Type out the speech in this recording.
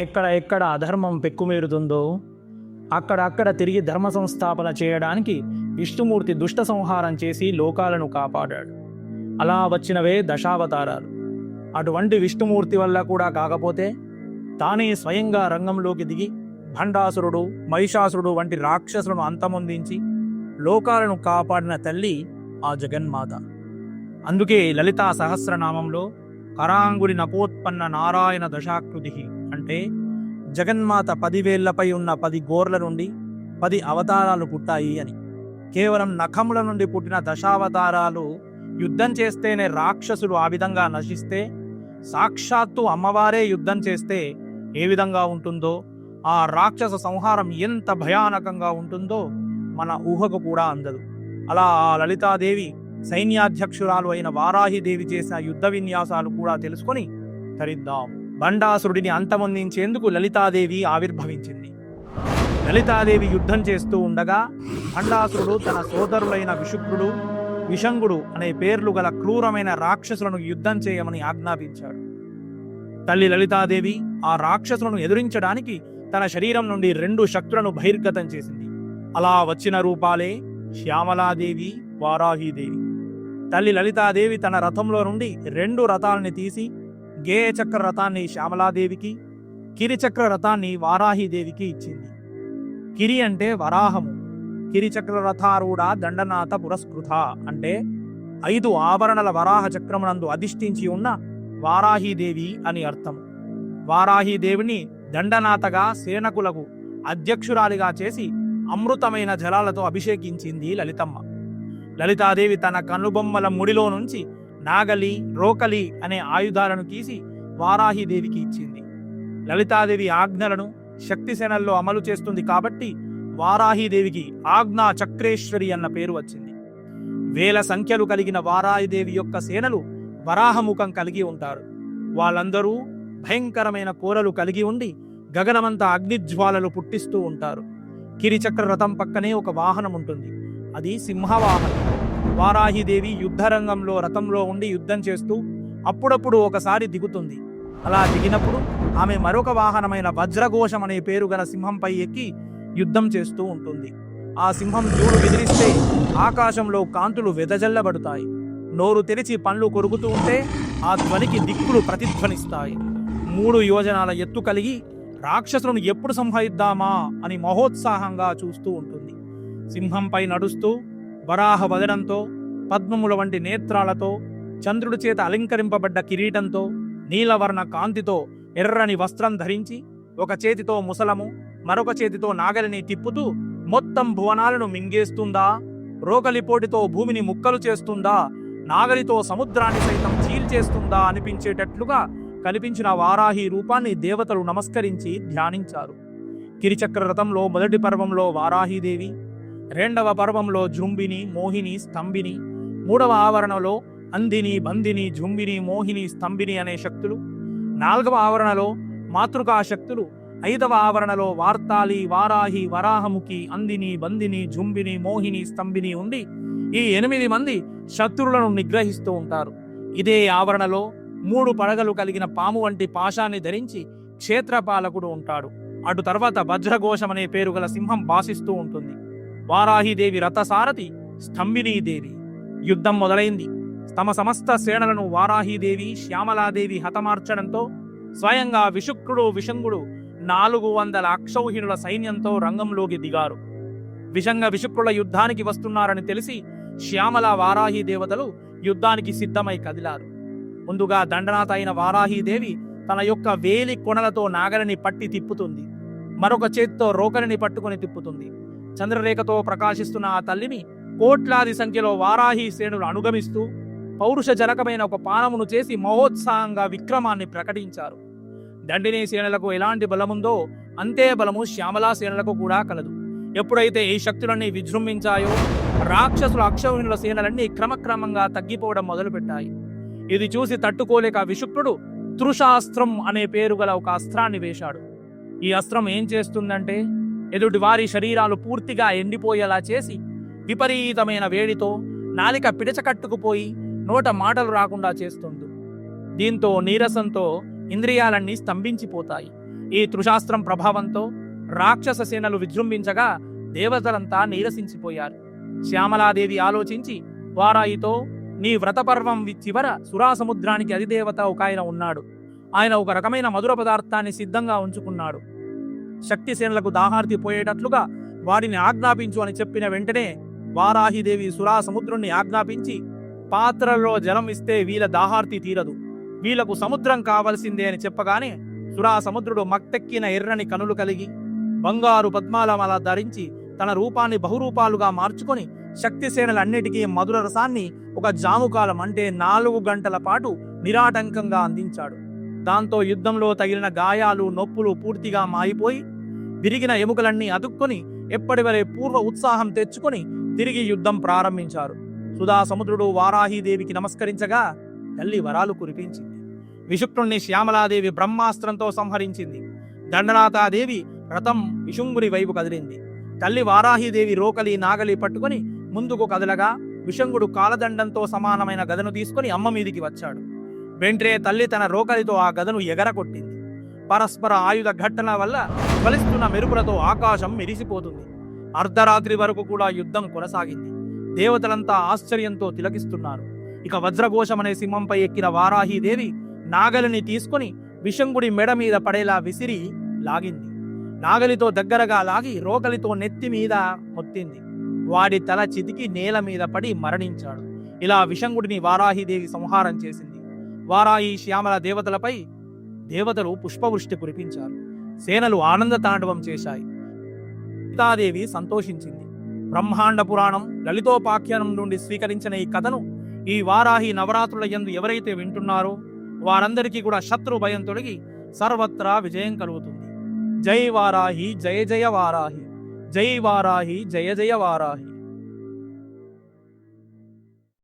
ఎక్కడ ఎక్కడ అధర్మం పెక్కుమేరుతుందో అక్కడక్కడ తిరిగి ధర్మ సంస్థాపన చేయడానికి విష్ణుమూర్తి దుష్ట సంహారం చేసి లోకాలను కాపాడాడు. అలా వచ్చినవే దశావతారాలు. అటువంటి విష్ణుమూర్తి వల్ల కూడా కాకపోతే తానే స్వయంగా రంగంలోకి దిగి భండాసురుడు మహిషాసురుడు వంటి రాక్షసులను అంతమొందించి లోకాలను కాపాడిన తల్లి ఆ జగన్మాత. అందుకే లలితా సహస్రనామంలో కరాంగుడి నపోత్పన్న నారాయణ దశాకృతి అంటే జగన్మాత పదివేళ్ళపై ఉన్న పది గోర్ల నుండి పది అవతారాలు పుట్టాయి అని. కేవలం నఖముల నుండి పుట్టిన దశావతారాలు యుద్ధం చేస్తేనే రాక్షసులు ఆ విధంగా నశిస్తే సాక్షాత్తు అమ్మవారే యుద్ధం చేస్తే ఏ విధంగా ఉంటుందో ఆ రాక్షస సంహారం ఎంత భయానకంగా ఉంటుందో మన ఊహకు కూడా అందదు. అలా ఆ లలితాదేవి సైన్యాధ్యక్షురాలు అయిన వారాహిదేవి చేసిన యుద్ధ విన్యాసాలు కూడా తెలుసుకొని తరిద్దాం. బండాసురుడిని అంతమొందించేందుకు లలితాదేవి ఆవిర్భవించింది. లలితాదేవి యుద్ధం చేస్తూ ఉండగా భండాసురుడు తన సోదరులైన విశుక్రుడు విషంగుడు అనే పేర్లు గల క్రూరమైన రాక్షసులను యుద్ధం చేయమని ఆజ్ఞాపించాడు. తల్లి లలితాదేవి ఆ రాక్షసులను ఎదురించడానికి తన శరీరం నుండి రెండు శక్తులను బహిర్గతం చేసింది. అలా వచ్చిన రూపాలే శ్యామలాదేవి వారాహీదేవి తల్లి లలితాదేవి తన రథంలో నుండి రెండు రథాలని తీసి గేయచక్ర రథాన్ని శ్యామలాదేవికి కిరిచక్ర రథాన్ని వారాహీదేవికి ఇచ్చింది. కిరి అంటే వరాహము. కిరిచక్ర రథారూఢ దండనాథ పురస్కృత అంటే ఐదు ఆభరణల వరాహ చక్రమునందు అధిష్ఠించి ఉన్న వారాహీదేవి అని అర్థం. వారాహీదేవిని దండనాథగా సేనకులకు అధ్యక్షురాలిగా చేసి అమృతమైన జలాలతో అభిషేకించింది లలితమ్మ. లలితాదేవి తన కనుబొమ్మల ముడిలో నుంచి నాగలి రోకలి అనే ఆయుధాలను తీసి వారాహిదేవికి ఇచ్చింది. లలితాదేవి ఆజ్ఞలను శక్తిసేనల్లో అమలు చేస్తుంది కాబట్టి వారాహిదేవికి ఆజ్ఞా చక్రేశ్వరి అన్న పేరు వచ్చింది. వేల సంఖ్యలు కలిగిన వారాహిదేవి యొక్క సేనలు వరాహముఖం కలిగి ఉంటారు. వాళ్ళందరూ భయంకరమైన కోరలు కలిగి ఉండి గగనమంతా అగ్నిజ్వాలలు పుట్టిస్తూ ఉంటారు. కిరిచక్ర రథం పక్కనే ఒక వాహనం ఉంటుంది అది సింహవాహనం. వారాహిదేవి యుద్ధరంగంలో రథంలో ఉండి యుద్ధం చేస్తూ అప్పుడప్పుడు ఒకసారి దిగుతుంది. అలా దిగినప్పుడు ఆమె మరొక వాహనమైన వజ్రఘోషం అనే పేరు గల సింహంపై ఎక్కి యుద్ధం చేస్తూ ఉంటుంది. ఆ సింహం జూడు బెదిరిస్తే ఆకాశంలో కాంతులు వెదజల్లబడతాయి. నోరు తెరిచి పండ్లు కొరుకుతూ ఉంటే ఆ ధ్వనికి దిక్కులు ప్రతిధ్వనిస్తాయి. మూడు యోజనాల ఎత్తు కలిగి రాక్షసులను ఎప్పుడు సంహరిద్దామా అని మహోత్సాహంగా చూస్తూ ఉంటుంది. సింహంపై నడుస్తూ వరాహ వదనంతో పద్మముల వంటి నేత్రాలతో చంద్రుడి చేత అలంకరింపబడ్డ కిరీటంతో నీలవర్ణ కాంతితో ఎర్రని వస్త్రం ధరించి ఒక చేతితో ముసలము మరొక చేతితో నాగలిని తిప్పుతూ మొత్తం భువనాలను మింగేస్తుందా? రోకలిపోటితో భూమిని ముక్కలు చేస్తుందా? నాగలితో సముద్రాన్ని సైతం చీల్చేస్తుందా? అనిపించేటట్లుగా కనిపించిన వారాహి రూపాన్ని దేవతలు నమస్కరించి ధ్యానించారు. కిరిచక్ర రథంలో మొదటి పర్వంలో వారాహీదేవి రెండవ పర్వంలో జుంబిని మోహిని స్తంభిని మూడవ ఆవరణలో అందిని బందిని జుంబిని మోహిని స్తంభిని అనే శక్తులు నాలుగవ ఆవరణలో మాతృకా శక్తులు ఐదవ ఆవరణలో వార్తాలి వారాహి వరాహముఖి అందిని బందిని జుంబిని మోహిని స్తంభిని ఉండి ఈ ఎనిమిది మంది శత్రువులను నిగ్రహిస్తూ ఉంటారు. ఇదే ఆవరణలో మూడు పడగలు కలిగిన పాము వంటి పాశాన్ని ధరించి క్షేత్రపాలకుడు ఉంటాడు. అటు తర్వాత వజ్రఘోషం అనే పేరు గల సింహం భాసిస్తూ ఉంటుంది. వారాహిదేవి రథసారథి స్తంభినీదేవి యుద్ధం మొదలైంది. తమ సమస్త సేనలను వారాహిదేవి శ్యామలాదేవి హతమార్చడంతో స్వయంగా విశుక్రుడు విషంగుడు నాలుగు వందల అక్షౌహిణుల సైన్యంతో రంగంలోకి దిగారు. విషంగ విశుక్రుల యుద్ధానికి వస్తున్నారని తెలిసి శ్యామల వారాహి దేవతలు యుద్ధానికి సిద్ధమై కదిలారు. ముందుగా దండనాథ అయిన వారాహీదేవి తన యొక్క వేలి కొనలతో నాగలిని పట్టి తిప్పుతుంది. మరొక చేత్తో రోకలిని పట్టుకొని తిప్పుతుంది. చంద్రరేఖతో ప్రకాశిస్తున్న ఆ తల్లిని కోట్లాది సంఖ్యలో వారాహి శ్రేణులు అనుగమిస్తూ పౌరుష జనకమైన ఒక పానమును చేసి మహోత్సాహంగా విక్రమాన్ని ప్రకటించారు. దండిని సేనలకు ఎలాంటి బలముందో అంతే బలము శ్యామలా సేనలకు కూడా కలదు. ఎప్పుడైతే ఈ శక్తులన్నీ విజృంభించాయో రాక్షసుల అక్షౌహిణుల సేనలన్నీ క్రమక్రమంగా తగ్గిపోవడం మొదలుపెట్టాయి. ఇది చూసి తట్టుకోలేక విశుక్రుడు తృషాస్త్రం అనే పేరు గల ఒక అస్త్రాన్ని వేశాడు. ఈ అస్త్రం ఏం చేస్తుందంటే ఎదుటి వారి శరీరాలు పూర్తిగా ఎండిపోయేలా చేసి విపరీతమైన వేడితో నాలిక పిడచకట్టుకుపోయి నోట మాటలు రాకుండా చేస్తుంది దీంతో నీరసంతో ఇంద్రియాలన్నీ స్తంభించిపోతాయి. ఈ తృశాస్త్రం ప్రభావంతో రాక్షస సేనలు విజృంభించగా దేవతలంతా నీరసించిపోయారు. శ్యామలాదేవి ఆలోచించి వారాయితో నీ వ్రతపర్వం చివర సురాసముద్రానికి అధిదేవత ఒక ఆయన ఉన్నాడు. ఆయన ఒక రకమైన మధుర పదార్థాన్ని సిద్ధంగా ఉంచుకున్నాడు. శక్తి సేనలకు దాహార్తి పోయేటట్లుగా వారిని ఆజ్ఞాపించు అని చెప్పిన వెంటనే వారాహిదేవి సురా సముద్రుణ్ణి ఆజ్ఞాపించి పాత్రలో జలం ఇస్తే వీళ్ళ దాహార్తి తీరదు. వీళ్ళకు సముద్రం కావలసిందే అని చెప్పగానే సురా సముద్రుడు మక్తెక్కిన ఎర్రని కనులు కలిగి బంగారు పద్మాలమల ధరించి తన రూపాన్ని బహురూపాలుగా మార్చుకొని శక్తిసేనలన్నిటికీ మధుర రసాన్ని ఒక జాముకాలం అంటే నాలుగు గంటల పాటు నిరాటంకంగా అందించాడు. దాంతో యుద్ధంలో తగిలిన గాయాలు నొప్పులు పూర్తిగా మాయిపోయి విరిగిన ఎముకలన్నీ అతుక్కొని ఎప్పటివరే పూర్వ ఉత్సాహం తెచ్చుకొని తిరిగి యుద్ధం ప్రారంభించారు. సుధా సముద్రుడు వారాహీదేవికి నమస్కరించగా తల్లి వరాలు కురిపించింది. విషుక్రుణ్ణి శ్యామలాదేవి బ్రహ్మాస్త్రంతో సంహరించింది. దండనాథాదేవి రథం విషుంగుని వైపు కదిలింది. తల్లి వారాహీదేవి రోకలి నాగలి పట్టుకుని ముందుకు కదలగా విషంగుడు కాలదండంతో సమానమైన గదను తీసుకొని అమ్మ మీదికి వచ్చాడు. వెంట్రే తల్లి తన రోకలితో ఆ గదను ఎగరకొట్టింది పరస్పర ఆయుధ ఘట్టన వల్ల బలిస్తున్న మెరుపులతో ఆకాశం మెరిసిపోతుంది. అర్ధరాత్రి వరకు కూడా యుద్ధం కొనసాగింది. దేవతలంతా ఆశ్చర్యంతో తిలకిస్తున్నారు. ఇక వజ్రఘోషం అనే సింహంపై ఎక్కిన వారాహీదేవి నాగలిని తీసుకొని విషంగుడి మెడ మీద పడేలా విసిరి లాగింది. నాగలితో దగ్గరగా లాగి రోకలితో నెత్తి మీద మొత్తింది. వాడి తల చితికి నేల మీద పడి మరణించాడు. ఇలా విషంగుడిని వారాహిదేవి సంహారం చేసింది. వారాహి శ్యామల దేవతలపై దేవతలు పుష్పవృష్టి కురిపించారు. సేనలు ఆనంద తాండవం చేశాయి. సీతాదేవి సంతోషించింది. బ్రహ్మాండ పురాణం లలితోపాఖ్యానం నుండి స్వీకరించిన ఈ కథను ఈ వారాహి నవరాత్రుల యందు ఎవరైతే వింటున్నారో వారందరికీ కూడా శత్రు భయం తొలగి సర్వత్రా విజయం కలుగుతుంది. జై వారాహి జయ జయ వారాహి. జై వారాహి జయ జయ వారాహి.